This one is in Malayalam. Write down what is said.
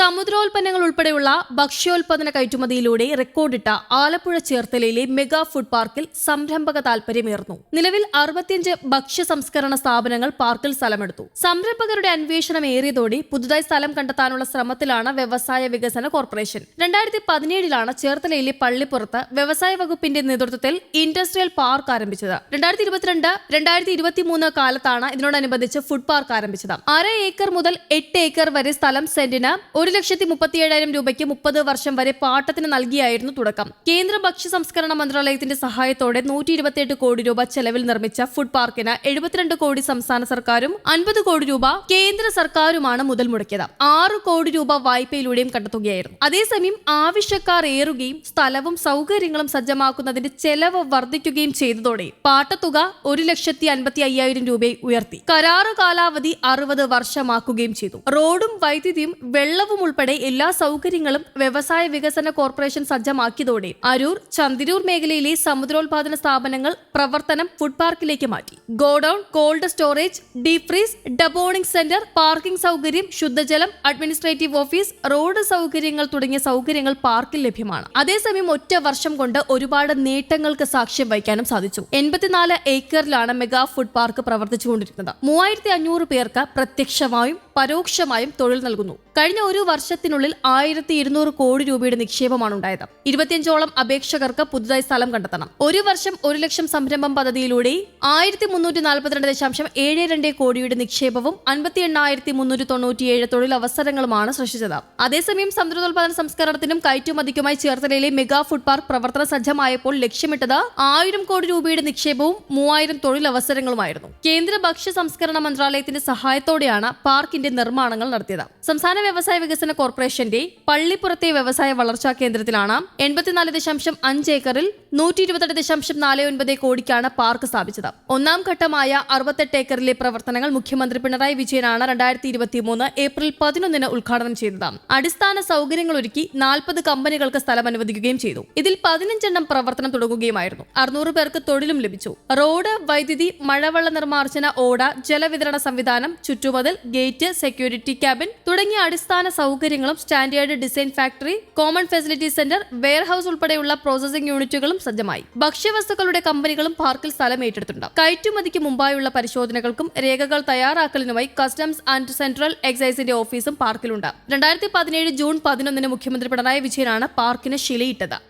സമുദ്രോൽപ്പന്നങ്ങൾ ഉൾപ്പെടെയുള്ള ഭക്ഷ്യോൽപാദന കയറ്റുമതിയിലൂടെ റെക്കോർഡിട്ട ആലപ്പുഴ ചേർത്തലയിലെ മെഗാ ഫുഡ് പാർക്കിൽ സംരംഭക താൽപര്യമേർന്നു. നിലവിൽ അറുപത്തിയഞ്ച് ഭക്ഷ്യ സംസ്കരണ സ്ഥാപനങ്ങൾ പാർക്കിൽ സ്ഥലമെടുത്തു. സംരംഭകരുടെ അന്വേഷണം ഏറിയതോടെ പുതുതായി സ്ഥലം കണ്ടെത്താനുള്ള ശ്രമത്തിലാണ് വ്യവസായ വികസന കോർപ്പറേഷൻ. രണ്ടായിരത്തി പതിനേഴിലാണ് ചേർത്തലയിലെ പള്ളിപ്പുറത്ത് വ്യവസായ വകുപ്പിന്റെ നേതൃത്വത്തിൽ ഇൻഡസ്ട്രിയൽ പാർക്ക് ആരംഭിച്ചത്. രണ്ടായിരത്തി ഇരുപത്തിരണ്ട് രണ്ടായിരത്തി ഇരുപത്തിമൂന്ന് കാലത്താണ് ഇതിനോടനുബന്ധിച്ച് ഫുഡ് പാർക്ക് ആരംഭിച്ചത്. അര ഏക്കർ മുതൽ എട്ട് ഏക്കർ വരെ സ്ഥലം സെന്റിന് ഒരു ലക്ഷത്തി മുപ്പത്തിയേഴായിരം രൂപയ്ക്ക് മുപ്പത് വർഷം വരെ പാട്ടത്തിന് നൽകിയായിരുന്നു തുടക്കം. കേന്ദ്ര ഭക്ഷ്യ സംസ്കരണ മന്ത്രാലയത്തിന്റെ സഹായത്തോടെ നൂറ്റി ഇരുപത്തിയെട്ട് കോടി രൂപ ചെലവിൽ നിർമ്മിച്ച ഫുഡ് പാർക്കിന് എഴുപത്തിരണ്ട് കോടി സംസ്ഥാന സർക്കാരും അൻപത് കോടി രൂപ കേന്ദ്ര സർക്കാരുമാണ് മുതൽ മുടക്കിയത്. ആറ് കോടി രൂപ വായ്പയിലൂടെയും കണ്ടെത്തുകയായിരുന്നു. അതേസമയം ആവശ്യക്കാർ ഏറുകയും സ്ഥലവും സൗകര്യങ്ങളും സജ്ജമാക്കുന്നതിന്റെ ചെലവ് വർദ്ധിക്കുകയും ചെയ്തതോടെ പാട്ടത്തുക ഒരു ലക്ഷത്തി അൻപത്തി അയ്യായിരം രൂപയെ ഉയർത്തി. കരാറ് കാലാവധി അറുപത് വർഷമാക്കുകയും ചെയ്തു. റോഡും വൈദ്യുതിയും വെള്ളവും ഉൾപ്പെടെ എല്ലാ സൗകര്യങ്ങളും വ്യവസായ വികസന കോർപ്പറേഷൻ സജ്ജമാക്കിയതോടെ അരൂർ ചന്ദിരൂർ മേഖലയിലെ സമുദ്രോത്പാദന സ്ഥാപനങ്ങൾ പ്രവർത്തനം ഫുഡ് പാർക്കിലേക്ക് മാറ്റി. Godown cold storage deep freeze deboning centre parking സൗകര്യം ശുദ്ധജലം അഡ്മിനിസ്ട്രേറ്റീവ് ഓഫീസ് റോഡ് സൗകര്യങ്ങൾ തുടങ്ങിയ സൗകര്യങ്ങൾ പാർക്കിൽ ലഭ്യമാണ്. അതേസമയം ഒറ്റ വർഷം കൊണ്ട് ഒരുപാട് നേട്ടങ്ങൾക്ക് സാക്ഷ്യം വഹിക്കാനും സാധിച്ചു. എൺപത്തിനാല് ഏക്കറിലാണ് മെഗാ ഫുഡ് പാർക്ക് പ്രവർത്തിച്ചുകൊണ്ടിരിക്കുന്നത്. മൂവായിരത്തി അഞ്ഞൂറ് പേർക്ക് പ്രത്യക്ഷമായും പരോക്ഷമായും തൊഴിൽ നൽകുന്നു. കഴിഞ്ഞ ഒരു വർഷത്തിനുള്ളിൽ ആയിരത്തി ഇരുന്നൂറ് കോടി രൂപയുടെ നിക്ഷേപമാണ് ഉണ്ടായത്. ഇരുപത്തിയഞ്ചോളം അപേക്ഷകർക്ക് പുതുതായി സ്ഥലം കണ്ടെത്തണം. ഒരു വർഷം ഒരു ലക്ഷം സംരംഭം പദ്ധതിയിലൂടെ ആയിരത്തി മുന്നൂറ്റി നാൽപ്പത്തിരണ്ട് ദശാംശം ഏഴ് രണ്ട് കോടിയുടെ നിക്ഷേപവും അൻപത്തി എണ്ണായിരത്തി മുന്നൂറ്റി തൊണ്ണൂറ്റിയേഴ് തൊഴിലവസരങ്ങളുമാണ് സൃഷ്ടിച്ചത്. അതേസമയം സമുദ്രോത്പാദന സംസ്കരണത്തിനും കയറ്റുമതിക്കുമായി ചേർത്തലയിലെ മെഗാ ഫുഡ് പാർക്ക് പ്രവർത്തന സജ്ജമായപ്പോൾ ലക്ഷ്യമിട്ടത് ആയിരം കോടി രൂപയുടെ നിക്ഷേപവും മൂവായിരം തൊഴിലവസരങ്ങളുമായിരുന്നു കേന്ദ്ര ഭക്ഷ്യ സംസ്കരണ മന്ത്രാലയത്തിന്റെ സഹായത്തോടെയാണ് പാർക്കിന്റെ നിർമ്മാണങ്ങൾ നടത്തിയത്. സംസ്ഥാന വ്യവസായ വികസന കോർപ്പറേഷന്റെ പള്ളിപ്പുറത്തെ വ്യവസായ വളർച്ചാ കേന്ദ്രത്തിലാണ് എൺപത്തിനാല് ദശാംശം അഞ്ച് ഏക്കറിൽ നൂറ്റി ഇരുപത്തെട്ട് ദശാംശം നാല് ഒൻപത് കോടിക്കാണ് പാർക്ക് സ്ഥാപിച്ചത്. ഒന്നാം ഘട്ടമായ അറുപത്തെട്ട് ഏക്കറിലെ പ്രവർത്തനങ്ങൾ മുഖ്യമന്ത്രി പിണറായി വിജയനാണ് രണ്ടായിരത്തി ഇരുപത്തി മൂന്ന് ഏപ്രിൽ പതിനൊന്നിന് ഉദ്ഘാടനം ചെയ്തത്. അടിസ്ഥാന സൗകര്യങ്ങൾ ഒരുക്കി നാൽപ്പത് കമ്പനികൾക്ക് സ്ഥലം അനുവദിക്കുകയും ചെയ്തു. ഇതിൽ പതിനഞ്ചെണ്ണം പ്രവർത്തനം തുടങ്ങുകയുമായിരുന്നു. അറുന്നൂറ് പേർക്ക് തൊഴിലും ലഭിച്ചു. റോഡ് വൈദ്യുതി മഴവെള്ള നിർമ്മാർജന ഓട ജലവിതരണ സംവിധാനം ചുറ്റുമതിൽ ഗേറ്റ് സെക്യൂരിറ്റി ക്യാബിൻ തുടങ്ങിയ അടിസ്ഥാന സൗകര്യങ്ങളും standard design factory common facility centre warehouse ഉൾപ്പെടെയുള്ള പ്രോസസിംഗ് യൂണിറ്റുകളും സജ്ജമായി. ഭക്ഷ്യവസ്തുക്കളുടെ കമ്പനികളും പാർക്കിൽ സ്ഥലം ഏറ്റെടുത്തിട്ടുണ്ട്. കയറ്റുമതിക്ക് മുമ്പായുള്ള പരിശോധനകൾക്കും രേഖകൾ തയ്യാറാക്കലിനുമായി കസ്റ്റംസ് ആൻഡ് സെൻട്രൽ എക്സൈസിന്റെ ഓഫീസും പാർക്കിലുണ്ട്. രണ്ടായിരത്തി പതിനേഴ് ജൂൺ പതിനൊന്നിന് മുഖ്യമന്ത്രി പിണറായി വിജയനാണ് പാർക്കിന് ശിലയിട്ടത്.